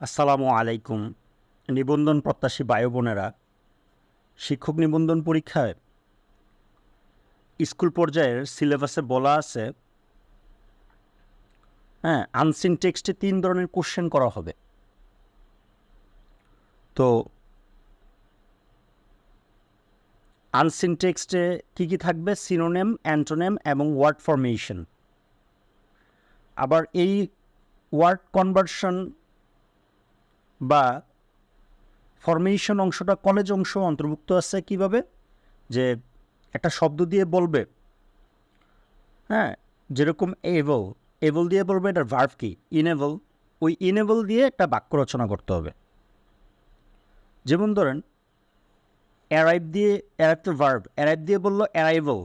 আসসালামু আলাইকুম। নিবন্ধন প্রত্যাশী বায়ু বোনেরা শিক্ষক নিবন্ধন পরীক্ষায় স্কুল পর্যায়ের সিলেবাসে বলা আছে হ্যাঁ আনসিন টেক্সটে তিন ধরনের কোশ্চেন করা হবে। তো আনসিন টেক্সটে কী কী থাকবে? সিনোনেম, অ্যান্টোনেম এবং ওয়ার্ড ফরমেশন। আবার এই ওয়ার্ড কনভার্সন বা ফরমেশন অংশটা কলেজ অংশ অন্তর্ভুক্ত আছে কীভাবে? যে একটা শব্দ দিয়ে বলবে। হ্যাঁ যেরকম এবল এবল দিয়ে বলবে এটার ভার্ভ কি? ইনেবল ওই ইনেবল দিয়ে একটা বাক্য রচনা করতে হবে। যেমন ধরেন অ্যারাইভ দিয়ে অ্যারাইভ তো ভার্ভ অ্যারাইভ দিয়ে বলল অ্যারাইভেল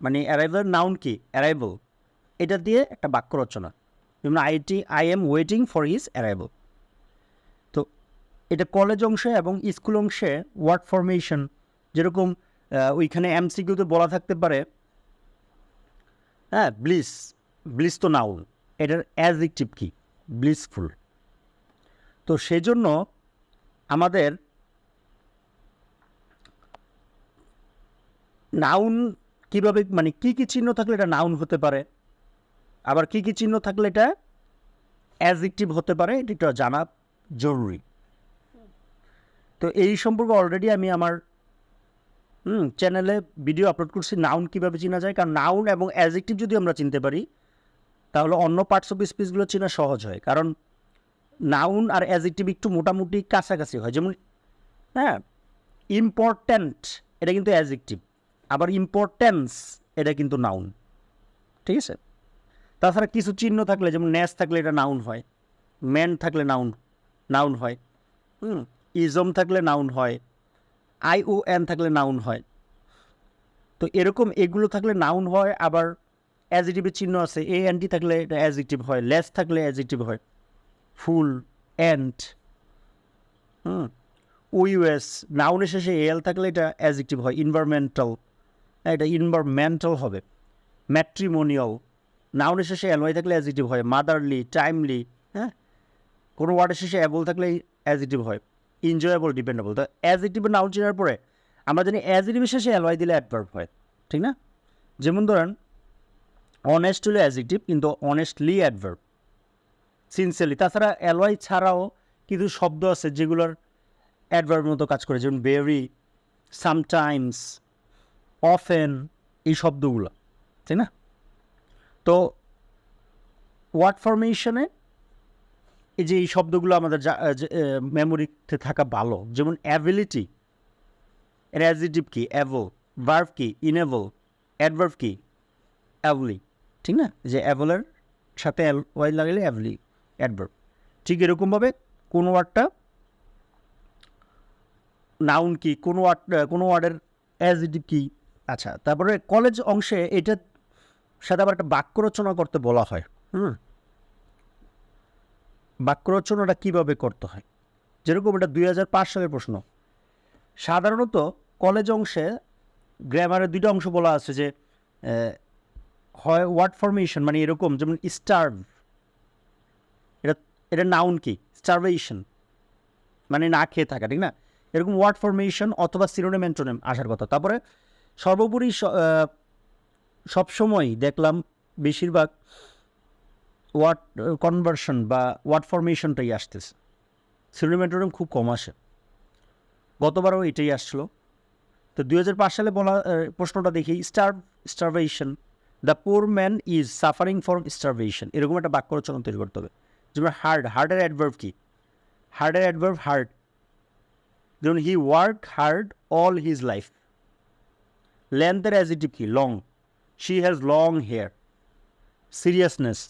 মানে অ্যারাইভেল নাউন কি? অ্যারাইভেল এটা দিয়ে একটা বাক্য রচনা। যেমন IT I am waiting for his arrival এটা কলেজ অংশে এবং স্কুল অংশে ওয়ার্ড ফরমেশন যেরকম ওইখানে এমসিকিউতে বলা থাকতে পারে হ্যাঁ ব্লিস ব্লিস তো নাউন এটার অ্যাজেক্টিভ কি? ব্লিসফুল তো সেজন্য আমাদের নাউন কীভাবে মানে কি কি চিহ্ন থাকলে এটা নাউন হতে পারে? আবার কি কি চিহ্ন থাকলে এটা অ্যাজেক্টিভ হতে পারে? এটা জানা জরুরি। তো এই সম্পর্কে অলরেডি আমি আমার, হুম চ্যানেলে ভিডিও আপলোড করছি নাউন কীভাবে চেনা যায়? কারণ নাউন এবং অ্যাজেক্টিভ যদি আমরা চিনতে পারি, তাহলে অন্য পার্টস অফ স্পিচগুলো চেনা সহজ হয়। কারণ নাউন আর অ্যাজেক্টিভ একটু মোটামুটি কাছাকাছি হয়। যেমন হ্যাঁ ইম্পর্ট্যান্ট এটা কিন্তু অ্যাজেক্টিভ আবার ইম্পর্ট্যান্স এটা কিন্তু নাউন ঠিক আছে? তাছাড়া কিছু চিহ্ন থাকলে, যেমন ন্যাস থাকলে এটা নাউন হয়। ম্যান থাকলে নাউন নাউন হয়। হুম ইজম থাকলে নাউন হয়, আই ও এন থাকলে নাউন হয়। তো এরকম এগুলো থাকলে নাউন হয়, আবার অ্যাজিটিভের চিহ্ন আছে, এ এনটি থাকলে এটা অ্যাজিটিভ হয়, লেস থাকলে অ্যাজিটিভ হয়, ফুল অ্যান্ড হুম ওইউএস নাউনের শেষে এল থাকলে এটা অ্যাজিটিভ হয়, ইনভারমেন্টাল এটা ইনভারমেন্টাল হবে, ম্যাট্রিমোনিয়াল, নাউনের শেষে এলওয়াই থাকলে অ্যাজিটিভ হয়, মাদারলি, টাইমলি হ্যাঁ কোনো ওয়ার্ডের শেষে অ্যাবল থাকলে অ্যাজিটিভ হয়। এনজয়েবল ডিপেন্ডেবল তো অ্যাজিটিভের নাউন চেনার পরে আমরা জানি অ্যাজিটিভের শেষে অ্যালওয়াই দিলে অ্যাডভার্ব হয়, ঠিক না? যেমন ধরেন অনেস্ট হলে অ্যাজিটিভ কিন্তু অনেস্টলি অ্যাডভার্ব সিনসিয়ারলি তাছাড়া অ্যালওয়াই ছাড়াও কিছু শব্দ আছে যেগুলোর অ্যাডভার্ব মতো কাজ করে, যেমন ভেরি সামটাইমস অফেন এই শব্দগুলো, ঠিক না? তো ওয়ার্ড ফরমেশনে এই যে এই শব্দগুলো আমাদের মেমোরিতে থাকা ভালো। যেমন অ্যাবিলিটি এর অ্যাজিটিভ কি? অ্যাভো ভার্ভ কি? ইনেভল অ্যাডভার্ভ কি? অ্যাভলি ঠিক না? যে অ্যাভলের সাথে ওয়াই লাগালে অ্যাভলি অ্যাডভার্ব ঠিক এরকমভাবে কোন ওয়ার্ডটা নাউন কি? কোন ওয়ার্ড কোনো ওয়ার্ডের অ্যাজিটিভ কি? আচ্ছা তারপরে কলেজ অংশে এটা সাথে আবার একটা বাক্য রচনা করতে বলা হয়। হুম? বাক্য রচনাটা কীভাবে করতে হয়? যেরকম এটা দুই হাজার পাঁচ সালের প্রশ্ন। সাধারণত কলেজ অংশে গ্রামারের দুইটা অংশ বলা আছে যে হয় ওয়ার্ড ফরমেশন মানে এরকম, যেমন স্টার্ভ এটা এটা নাউন কি? স্টারভেশন মানে না খেয়ে থাকা, ঠিক না? এরকম ওয়ার্ড ফরমেশন অথবা সিরোনেম অ্যান্টোনেম আসার কথা। তারপরে সর্বোপরি সবসময় দেখলাম বেশিরভাগ ওয়ার্ড কনভার্সন বা ওয়াট ফরমেশনটাই আসতেছে। সিনেমেটোরিয়াম খুব কম আসে। গতবারও এটাই আসছিল তো দুই হাজার পাঁচ সালে বলা প্রশ্নটা দেখি star starvation the poor man is suffering for starvation এরকম একটা বাক্য রচনা তৈরি করতে হবে। যেমন হার্ড হার্ডের অ্যাডভার্ভ কী? হার্ডের অ্যাডভার্ভ হার্ড যেমন he work hard all his life লেন্থের adjective কি? Long she has long hair seriousness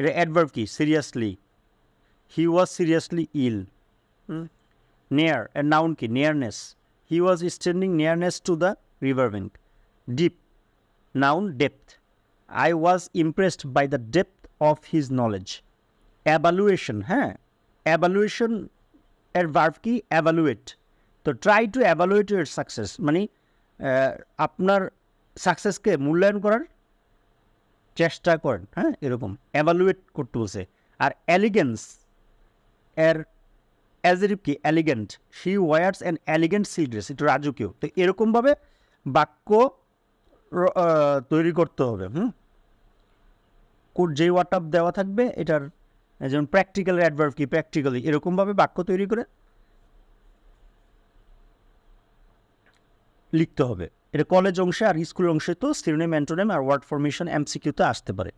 এটা অ্যাডভার্ব কি? Seriously he was seriously ill near এর নাউন কি? Nearness he was standing nearness to the river bank deep noun depth I was impressed by the depth of his knowledge evaluation হ্যাঁ? Evaluation এর verb কি? Evaluate তো try to evaluate your success মানে আপনার সাকসেসকে মূল্যায়ন করার চেষ্টা করেন হ্যাঁ এরকম অ্যাভালুয়েট করতে বলছে। আর এলিগেন্স এর অ্যাজ অ্যাজেরিভ কি? Elegant she wears and elegant C dress একটু রাজকীয়। তো এরকমভাবে বাক্য তৈরি করতে হবে, হুম? কোড যে ওয়ার্ডটা দেওয়া থাকবে, এটার যেমন প্র্যাকটিক্যাল অ্যাডভার্ব কি? প্র্যাকটিক্যালি এরকমভাবে বাক্য তৈরি করে লিখতে হবে। এটা কলেজ অংশে আর স্কুল অংশে তো সিরোনেম অ্যান্টোনেম আর ওয়ার্ড ফরমেশন এমসিকিউতে আসতে পারে।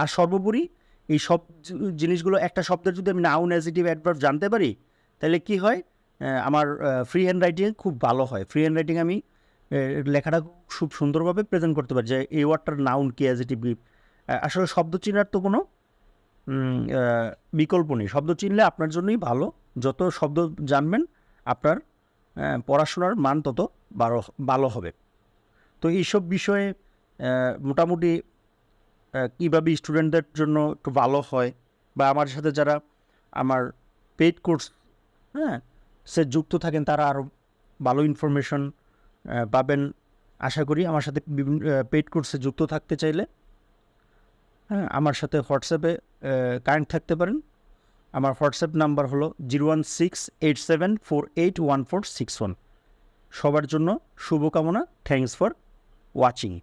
আর সর্বোপরি এই সব জিনিসগুলো একটা শব্দের যদি আমি নাউন অ্যাজিটিভ অ্যাডভার্ব জানতে পারি, তাহলে কি হয়? আমার ফ্রি হ্যান্ড রাইটিং খুব ভালো হয়। ফ্রি হ্যান্ড রাইটিং আমি লেখাটা খুব সুন্দরভাবে প্রেজেন্ট করতে পারি। যে এই ওয়ার্ডটার নাউন কি অ্যাজিটিভ আসলে শব্দ চিনার তো কোনো বিকল্প নেই। শব্দ চিনলে আপনার জন্যই ভালো। যত শব্দ জানবেন, আপনার পড়াশোনার মান তত বারো, ভালো হবে। তো এইসব বিষয়ে মোটামুটি কীভাবে স্টুডেন্টদের জন্য একটু ভালো হয় বা আমার সাথে যারা আমার পেইড কোর্স হ্যাঁ সে যুক্ত থাকেন, তারা আরও ভালো ইনফরমেশন পাবেন। আশা করি আমার সাথে বিভিন্ন পেইড কোর্সে যুক্ত থাকতে চাইলে হ্যাঁ আমার সাথে হোয়াটসঅ্যাপে কানেক্ট থাকতে পারেন। আমার হোয়াটসঅ্যাপ নাম্বার হলো zero one six eight seven four eight one four six one সবার জন্য শুভকামনা থ্যাংকস ফর watching